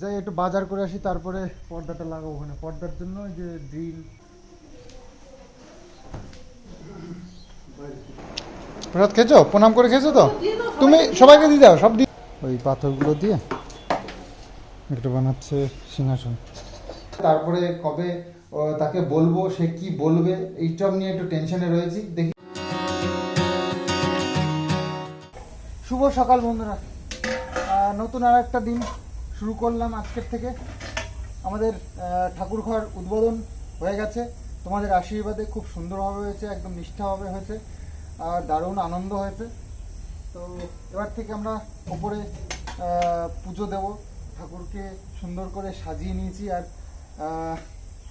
যাই, একটু বাজার করে আসি, তারপরে পর্দাটা লাগাবো ওখানে। পর্দার জন্য যে ড্রিল প্রসাদ খেয়েছো? প্রণাম করে খেয়েছো তো? তুমি সবাইকে দিয়ে দাও, সব দিয়ে ওই পাথরগুলো দিয়ে একটা বানাচ্ছে সিংহাসন। তারপরে কবে তাকে বলব, সে কি বলবে, এইসব নিয়ে একটু টেনশনে রয়েছি। দেখি। শুভ সকাল বন্ধুরা। নতুন আর একটা দিন। শুরু করলাম আজকের থেকে। আমাদের ঠাকুরঘর উদ্বোধন হয়ে গেছে। তোমাদের আশীর্বাদে খুব সুন্দরভাবে হয়েছে, একদম নিষ্ঠাভাবে হয়েছে, আর দারুণ আনন্দ হয়েছে। তো এবার থেকে আমরা ওপরে পুজো দেব। ঠাকুরকে সুন্দর করে সাজিয়ে নিয়েছি, আর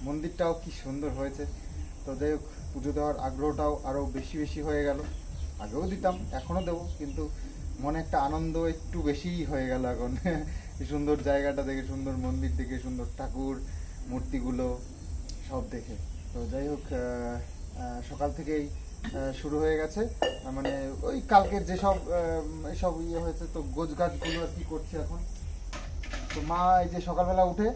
মন্দিরটাও কি সুন্দর হয়েছে। তো যাই হোক, পুজো দেওয়ার আগ্রহটাও আরও বেশি বেশি হয়ে গেল। আগেও দিতাম, এখনও দেবো, কিন্তু মনে একটা আনন্দ একটু বেশিই হয়ে গেল এখন। এই সুন্দর জায়গাটা দেখে, সুন্দর মন্দির দেখে, সুন্দর ঠাকুর, মূর্তিগুলো সব দেখে। তো যাই হোক সকাল থেকেই শুরু হয়ে গেছে। মানে ওই কালকের যেসব এসব ইয়ে হয়েছে, তো গোছ গাছগুলো আর কি করছে এখন। তো মা এই যে সকালবেলা উঠে,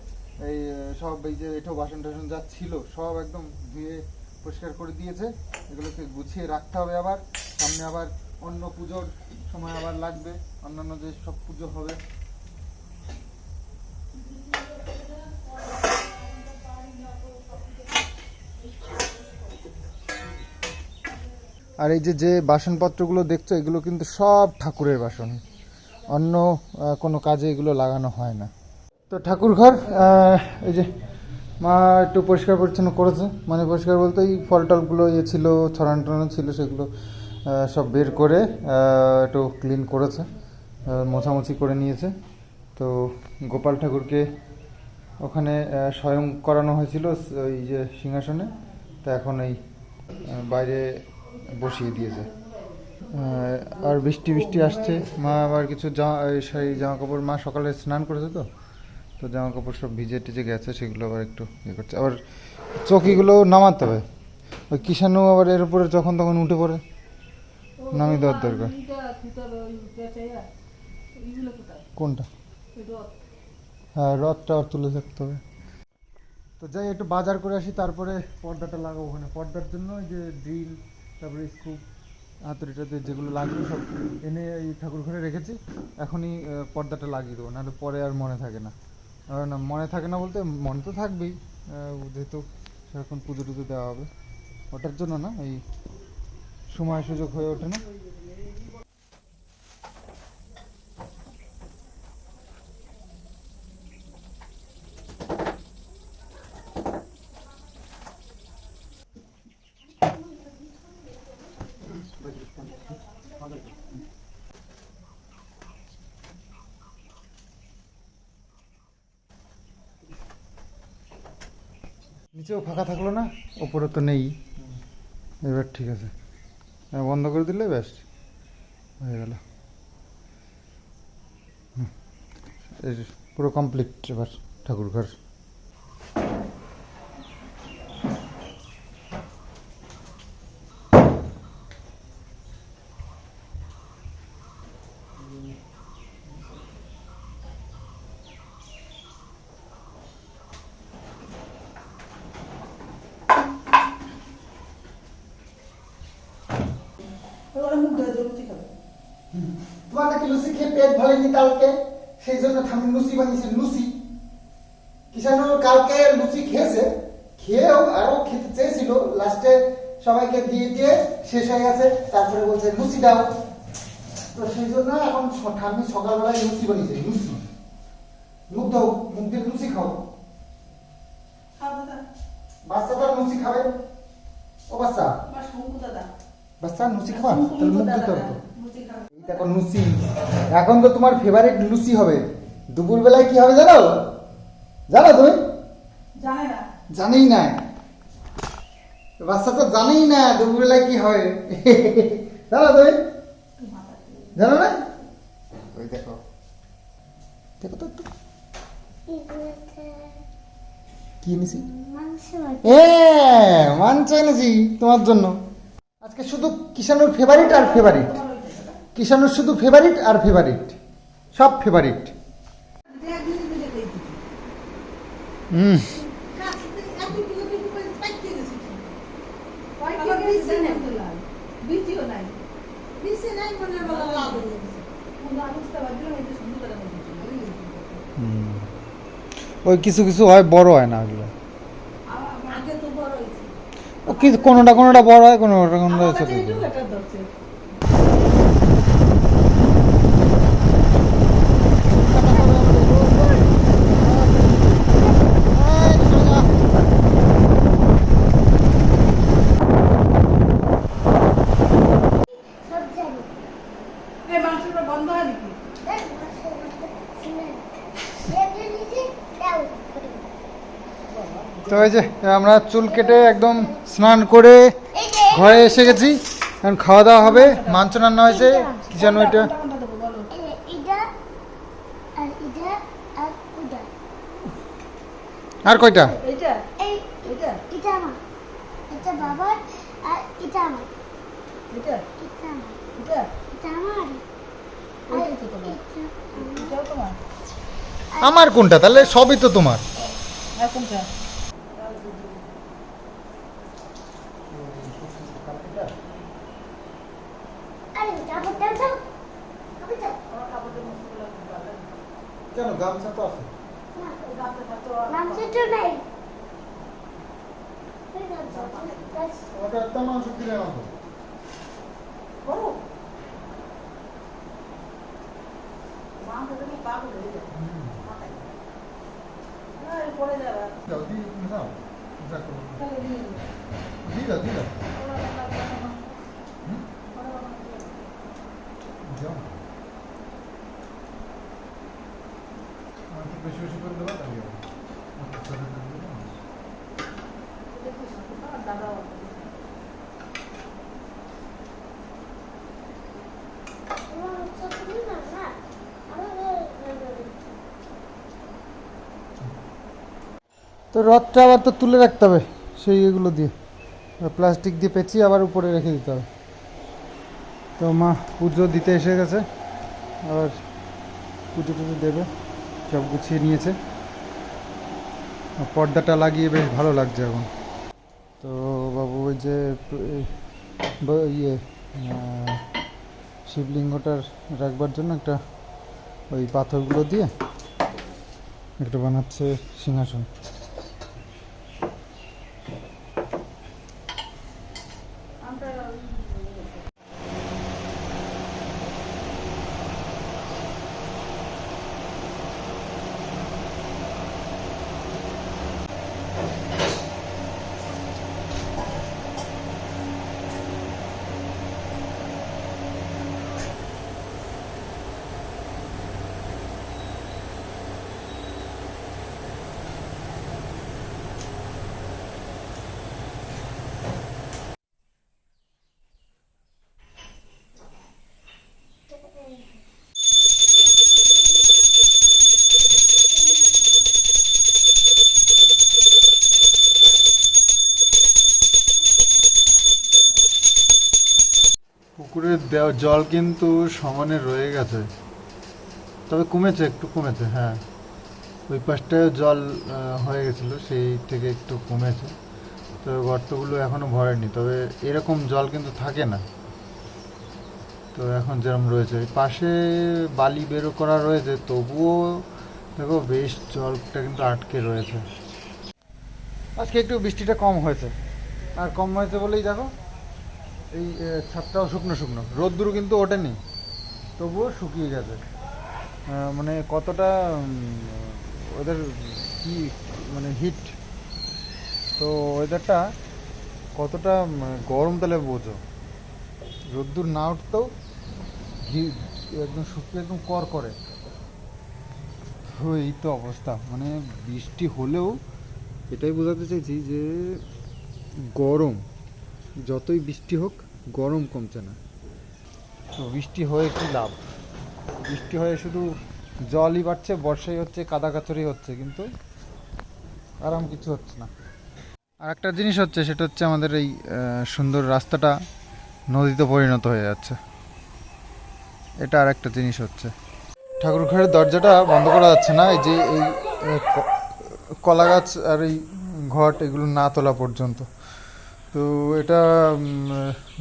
এই সব এই যে এঠো বাসন টাসন যা ছিল, সব একদম ধুয়ে পরিষ্কার করে দিয়েছে। এগুলোকে গুছিয়ে রাখতে হবে আবার। সামনে আবার অন্য পুজোর সময় আবার লাগবে। অন্যান্য যে সব পুজো হবে আর এই যে যে বাসনপত্রগুলো দেখছ, এগুলো কিন্তু সব ঠাকুরের বাসন। অন্য কোনো কাজে এগুলো লাগানো হয় না। তো ঠাকুর ঘর এই যে, মা একটু পরিষ্কার পরিচ্ছন্ন করেছে। মানে পরিষ্কার বলতে এই ফল টলগুলো ইয়ে ছিল ছড়ানো টড়ানো ছিল, সেগুলো সব বের করে একটু ক্লিন করেছে মোছামুছি করে নিয়েছে। তো গোপাল ঠাকুরকে ওখানে স্বয়ং করানো হয়েছিল, ওই যে সিংহাসনে। তা এখন এই বাইরে বসিয়ে দিয়েছে। আর বৃষ্টি বৃষ্টি আসছে। মা আবার কিছু জামা জামা কাপড় মা সকালে স্নান করেছে তো তো জামা কাপড় সব ভিজে টিজে গেছে, সেগুলো আবার একটু ইয়ে করছে। আবার চৌকিগুলো নামাতে হবে। ওই কিষাণু আবার এর উপরে যখন তখন উঠে পড়ে। নামিয়ে দেওয়ার দরকার। কোনটা? হ্যাঁ রথটা আর তুলে থাকতে হবে। তো যাই, একটু বাজার করে আসি, তারপরে পর্দাটা লাগাবো ওখানে। পর্দার জন্য ওই যে ড্রিল তারপরে স্কুপ টাতুড়ি যেগুলো লাগবে সব এনে এই ঠাকুর ঘরে রেখেছি। এখনই পর্দাটা লাগিয়ে দেবো, নাহলে পরে আর মনে থাকে না। না, মনে থাকে না বলতে মনে তো থাকবেই যেহেতু সেরকম পুজো টুজো দেওয়া হবে। ওটার জন্য না, এই সময় সুযোগ হয়ে ওঠে না। নিচেও ফাঁকা থাকল না ওপরে তো নেই। এবার ঠিক আছে। হ্যাঁ, বন্ধ করে দিলে ব্যাস হয়ে গেল। পুরো কমপ্লিট এবার ঠাকুর ঘর তোমার নাকি ভরেনি কালকে? সেই জন্য ঠামি লুচি বানিয়েছে লুচি। কিষানু কালকে লুচি খেয়েছে। খেয়েও আরও খেতে চেয়েছিল। লাস্টে সবাইকে দিয়ে দিয়ে শেষ হয়ে গেছে। তারপরে বলছে লুচি দাও। তো সেই জন্য এখন ঠাম্মি সকালবেলায় লুচি বানিয়েছে লুচি। মুখ দাও মুখ দিয়ে লুচি খাও। বাচ্চাটা লুচি খাবে? ও বাচ্চা? বাচ্চা লুচি খাবা তাহলে মুখ দিতে হবে দেখো লুচি। এখন তো তোমার ফেভারিট লুচি হবে। দুপুর বেলায় কি হবে জানো? জানো তুমি? জানে না। জানেই না। বাচ্চা তো জানেই না দুপুর বেলায় কি হয় জানো তুমি? জানো না? ওই দেখো। দেখো তো। কি এনেছি? এ মাংস এনেছি তোমার জন্য। আজকে শুধু কিষানুর ফেভারিট আর ফেভারিট কিষানুর শুধু ফেভারিট আর ফেভারিট সব ফেভারিট হুম। হুম। ওই কিছু কিছু হয় বড় হয় না ওগুলো। কোনোটা কোনোটা বড় হয় কোনোটা কোনোটা ছোট হয়। বন্ধ হয় নাকি এই যে আমরা চুল কেটে একদম স্নান করে ঘরে এসে গেছি। এখন খাওয়া দাওয়া হবে। মাংস রান্না হয়েছে। কি যেন এটা? আর কয়টা? আমার। কোনটা? তাহলে সবই তো তোমার। কোনটা আরে কাপড় দাও দাও কাপড় দাও কেন গামছা তো আছে মাংস তো নাই ওটা একটা মাংস কিনে আনো করো মা তো তুমি পাগল হয়ে যাবে না এই পড়ে যাবে দাও দি দাও যা করো তাহলে দিয়ে দিও। দি দাও দি দাও হুম? তো রথটা আবার তো তুলে রাখতে হবে, সেই এগুলো দিয়ে। প্লাস্টিক দিয়ে পেঁচিয়ে আবার উপরে রেখে দিতে হবে। তো মা পুজো দিতে এসে গেছে আর পুজো টুজো দেবে, সব গুছিয়ে নিয়েছে। পর্দাটা লাগিয়ে বেশ ভালো লাগছে এখন। তো বাবু ওই যে ইয়ে শিবলিঙ্গটার রাখবার জন্য একটা ওই পাথরগুলো দিয়ে একটা বানাচ্ছে সিংহাসন। দেওয়া জল কিন্তু সমানে রয়ে গেছে। তবে কমেছে, একটু কমেছে হ্যাঁ। ওই পাশটায় জল হয়ে গেছিল, সেই থেকে একটু কমেছে। তো গর্তগুলো এখনও ভরেনি, তবে এরকম জল কিন্তু থাকে না। তো এখন যেরকম রয়েছে ওই পাশে বালি বেরো করা রয়েছে, তবুও দেখো বেশ জলটা কিন্তু আটকে রয়েছে। আজকে একটু বৃষ্টিটা কম হয়েছে, আর কম হয়েছে বলেই দেখো এই ছাদটাও শুকনো শুকনো। রোদ্দুর কিন্তু ওঠেনি। তবুও শুকিয়ে গেছে। মানে কতটা ওদের কি মানে হিট তো ওয়েদারটা কতটা গরম তাহলে বোঝো। রোদ্দুর না উঠতেও ঘি একদম শুকিয়ে একদম কর করে। তো এই তো অবস্থা। মানে বৃষ্টি হলেও এটাই বোঝাতে চাইছি যে গরম যতই বৃষ্টি হোক, গরম কমছে না। তো বৃষ্টি হয়ে কি লাভ? বৃষ্টি হয়ে শুধু জলই বাড়ছে, বর্ষাই হচ্ছে কাদা কাচড়ি হচ্ছে, কিন্তু আরাম কিছু হচ্ছে না। আর একটা জিনিস হচ্ছে, সেটা হচ্ছে আমাদের এই সুন্দর রাস্তাটা নদীতে পরিণত হয়ে যাচ্ছে। এটা আর একটা জিনিস হচ্ছে। ঠাকুর ঘরের দরজাটা বন্ধ করা যাচ্ছে না, এই যে এই কলা গাছ আর এই ঘট, এগুলো না তোলা পর্যন্ত। তো এটা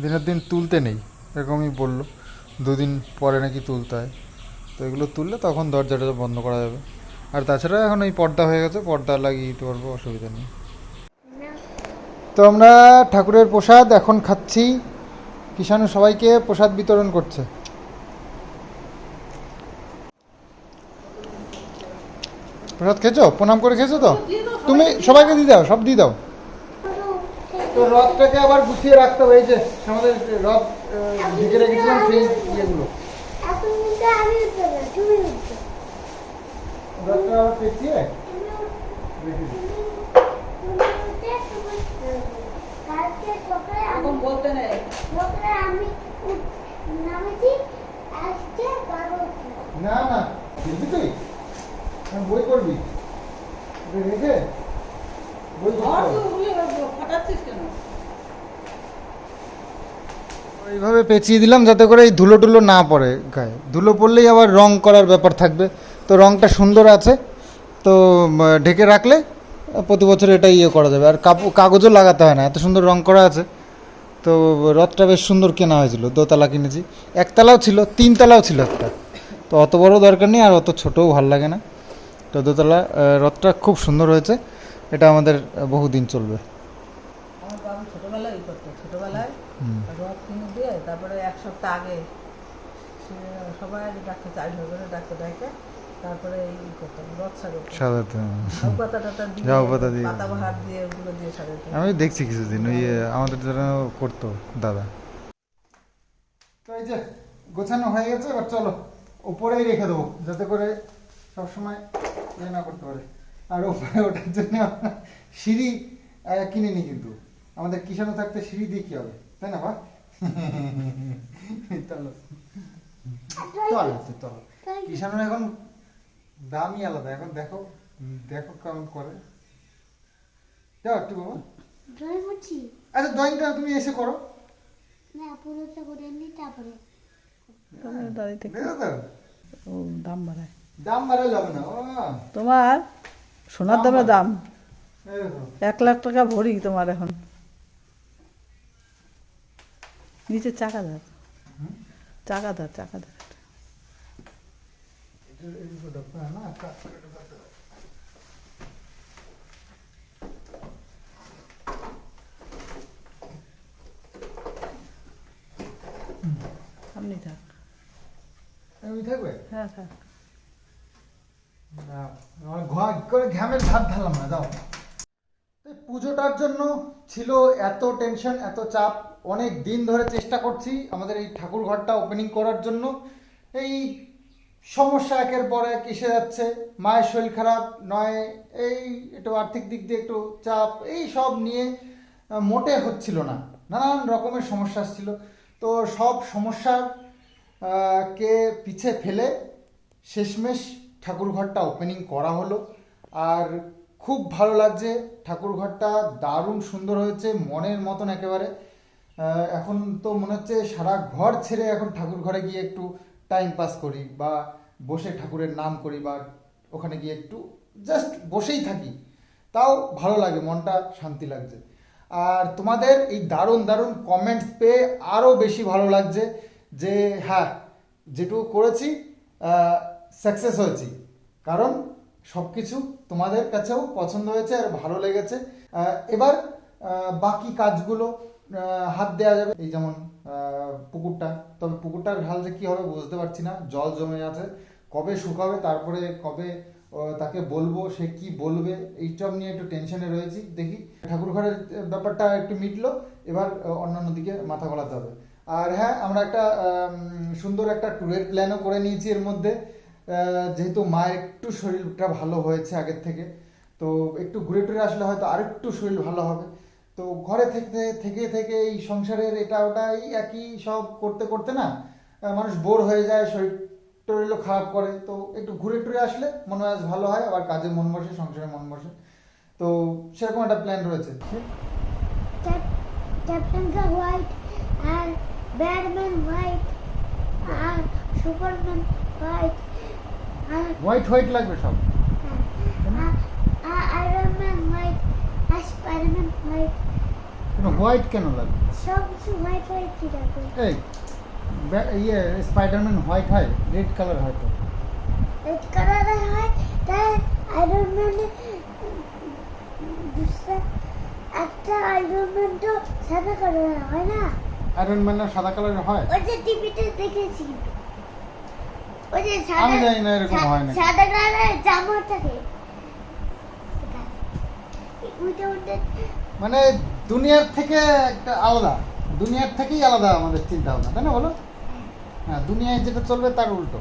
দিনের দিন তুলতে নেই, এরকমই বলল। দুদিন পরে নাকি তুলতে হয়। তো এগুলো তুললে তখন দরজাটা বন্ধ করা যাবে। আর তাছাড়া এখন এই পর্দা হয়ে গেছে, পর্দা লাগিয়ে দিতে পারব, অসুবিধা নেই। তো আমরা ঠাকুরের প্রসাদ এখন খাচ্ছি। কিষাণু সবাইকে প্রসাদ বিতরণ করছে। প্রসাদ খেয়েছো? প্রণাম করে খেয়েছো তো? তুমি সবাইকে দিয়ে দাও, সব দিয়ে দাও। তো রথটাকে আবার গুছিয়ে রাখতে হবে এই যে আমাদের রথ ঢেকে রেখেছিলাম সেই ইয়েগুলো। রথটা আবার পেঁচিয়ে রেখে দিই। বলতে নেই। আমি নামেছি আজকে না না দেখবি তুই? বই করবি রেখে এইভাবে পেঁচিয়ে দিলাম যাতে করে এই ধুলো টুলো না পড়ে গায়ে। ধুলো পড়লেই আবার রং করার ব্যাপার থাকবে। তো রংটা সুন্দর আছে। তো ঢেকে রাখলে প্রতি বছর এটা ইয়ে করা যাবে। আর কাগজও লাগাতে হয় না এত সুন্দর রং করা আছে। তো রথটা বেশ সুন্দর কেনা হয়েছিল দোতলা কিনেছি। একতলাও ছিল তিনতলাও ছিল একটা। তো অত বড় দরকার নেই আর অত ছোটও ভালো লাগে না। তো দোতলা রথটা খুব সুন্দর হয়েছে। এটা আমাদের বহুদিন চলবে। আমার বাবু ছোটবেলায় ই করতো ছোটবেলায় রথ কিনে দিয়ে তারপরে এক সপ্তাহ আগে সে সবাই ডাক্তার করে ডাক্তার ডাকে তারপরে ই করতো রথ সাজাতো সাজাতে ঝাউ পাতা দিয়ে পাতা দিয়ে। পাতা বাহার দিয়ে ওগুলো দিয়ে সাজাতো আমি দেখছি কিছুদিন ওই আমাদের যারা করতো দাদা। তো এই যে গোছানো হয়ে গেছে এবার চলো উপরেই রেখে দেবো যাতে করে সবসময় ইয়ে না করতে পারে। আর উপরে ওঠার জন্য আমরা সিঁড়ি আহ, কিনিনি কিন্তু। আমাদের কিষাণু থাকতে সিঁড়ি দিয়ে কি হবে? তাই না বা চলো। চলো চলো কিষাণু এখন দামই আলাদা। এখন দেখো দেখো কেমন করে। যাও একটু বাবা। ড্রয়িং করছি। আচ্ছা ড্রয়িংটা তুমি এসে করো। না পুরোটা নি তারপরে দাম বাড়ায়। দাম বাড়ালে হবে না ও তোমার সোনার দামের দাম এক লাখ টাকা ভরি তোমার এখন। নিচে চাকা ধার। চাকা ধার চাকা ধার। হবে। আপনি থাক। এমনি থাকবে? হ্যাঁ থাক না, আমার ঘর করে ঘামের ভাত ঢাললাম না, যাও। পুজোটার জন্য ছিল এত টেনশন, এত চাপ, অনেক দিন ধরে চেষ্টা করছি আমাদের এই ঠাকুর ঘরটা ওপেনিং করার জন্য। এই সমস্যা একের পর এক এসে যাচ্ছে, মায়ের শরীর খারাপ, নয়, এই একটু আর্থিক দিক দিয়ে একটু চাপ, এই সব নিয়ে মোটে হচ্ছিল না। নানান রকমের সমস্যা আসছিল। তো সব সমস্যার কে পিছে ফেলে শেষমেশ ঠাকুর ঘরটা ওপেনিং করা হলো। আর খুব ভালো লাগছে। ঠাকুর ঘরটা দারুণ সুন্দর হয়েছে, মনের মতন একেবারে। এখন তো মনে হচ্ছে সারা ঘর ছেড়ে এখন ঠাকুর ঘরে গিয়ে একটু টাইম পাস করি বা বসে ঠাকুরের নাম করি বা ওখানে গিয়ে একটু জাস্ট বসেই থাকি। তাও ভালো লাগে, মনটা শান্তি লাগছে। আর তোমাদের এই দারুণ দারুণ কমেন্টস পেয়ে আরও বেশি ভালো লাগছে যে হ্যাঁ যেটুকু করেছি সাকসেস হয়েছি। কারণ সব কিছু তোমাদের কাছেও পছন্দ হয়েছে আর ভালো লেগেছে। এবার বাকি কাজগুলো হাত দেওয়া যাবে। এই যেমন পুকুরটা, তবে পুকুরটার হাল যে কি হবে বুঝতে পারছি না। জল জমে আছে। কবে শুকাবে, তারপরে কবে তাকে বলব, সে কি বলবে, এইসব নিয়ে একটু টেনশনে রয়েছি। দেখি ঠাকুর ঘরের ব্যাপারটা একটু মিটলো, এবার অন্যান্য দিকে মাথা গলাতে হবে। আর হ্যাঁ আমরা একটা সুন্দর একটা ট্যুরের প্ল্যানও করে নিয়েছি এর মধ্যে। যেহেতু মায়ের একটু শরীরটা ভালো হয়েছে আগের থেকে, তো একটু ঘুরে টুরে আসলে হয়তো আরেকটু শরীর ভালো হবে। তো ঘরে থেকে থেকে থেকে এই সংসারের এটা ওটা এই একই সব করতে করতে না মানুষ বোর হয়ে যায় শরীর টরিলও খারাপ করে। তো একটু ঘুরে টুরে আসলে মনে হয় ভালো হয়, আবার কাজে মন বসে, সংসারে মন বসে। তো সেরকম একটা প্ল্যান রয়েছে। হোয়াইট আর সুপারম্যান হোয়াইট হোয়াইট হোয়াইট লাগবে সব। হ্যাঁ। কেন হোয়াইট কেন লাগবে? সব কিছু হোয়াইট হোয়াইট কি লাগবে। এই ইয়ে স্পাইডারম্যান হোয়াইট হয় রেড কালার হয় তো। রেড কালার হয় তাই আয়রন একটা আয়রন তো সাদা কালার হয় না? আয়রন সাদা কালার হয়? ওই যে টিভিতে দেখেছি। ওই যে আমি জানি না এরকম হয় নাকি। সাদা কালারের জামা থাকে মানে দুনিয়ার থেকে একটা আলাদা। দুনিয়ার থেকেই আলাদা আমাদের চিন্তা ভাবনা তাই না বলো? হ্যাঁ। দুনিয়ায় যেটা চলবে তার উল্টো।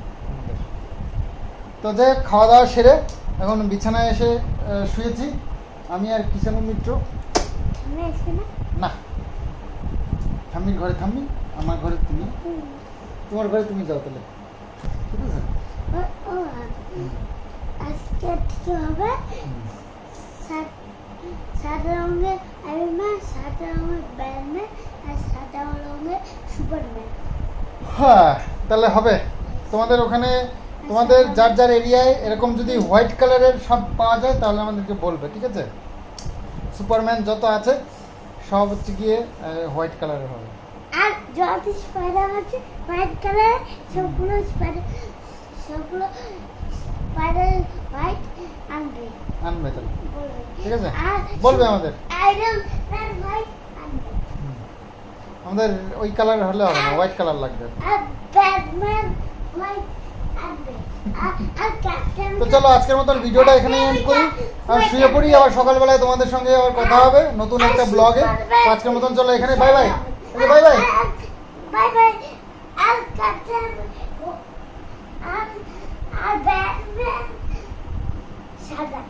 তো যে খাওয়া দাওয়া সেরে এখন বিছানায় এসে শুয়েছি। আমি আর কিষাণু মিত্র। না? না। ঠাম্মির ঘরে ঠাম্মি আমার ঘরে তুমি। তোমার ঘরে তুমি যাও তাহলে। ঠিক আছে হবে সাদা রঙের আয়রন ম্যান সাদা রঙের ব্যাটম্যান আর সাদা রঙের সুপারম্যান হ্যাঁ তাহলে হবে। তোমাদের ওখানে, তোমাদের যার যার এরিয়ায় এরকম যদি হোয়াইট কালারের সব পাওয়া যায়, তাহলে আমাদেরকে বলবে, ঠিক আছে? সুপারম্যান যত আছে, সব হচ্ছে গিয়ে হোয়াইট কালারের হবে। আর যত স্পাইডার আছে হোয়াইট কালার সবগুলো স্পাইডার সবগুলো স্পাইডার হোয়াইট আনবে আনবে তাহলে ঠিক আছে? বলবে আমাদের। আয়রন ম্যান হোয়াইট আনবে আমাদের ওই কালার হলে হবে না হোয়াইট কালার লাগবে। আর ব্যাটম্যান হোয়াইট তো চলো আজকের মতন ভিডিওটা এখানেই এন্ড করি। আর শুয়ে পড়ি আবার সকালবেলায় তোমাদের সঙ্গে আবার কথা হবে। নতুন একটা ব্লগে আজকের মতন চলো এখানে bye bye bye bye bye bye আর ক্যাপ্টেন আর আর ব্যাটম্যান সাদা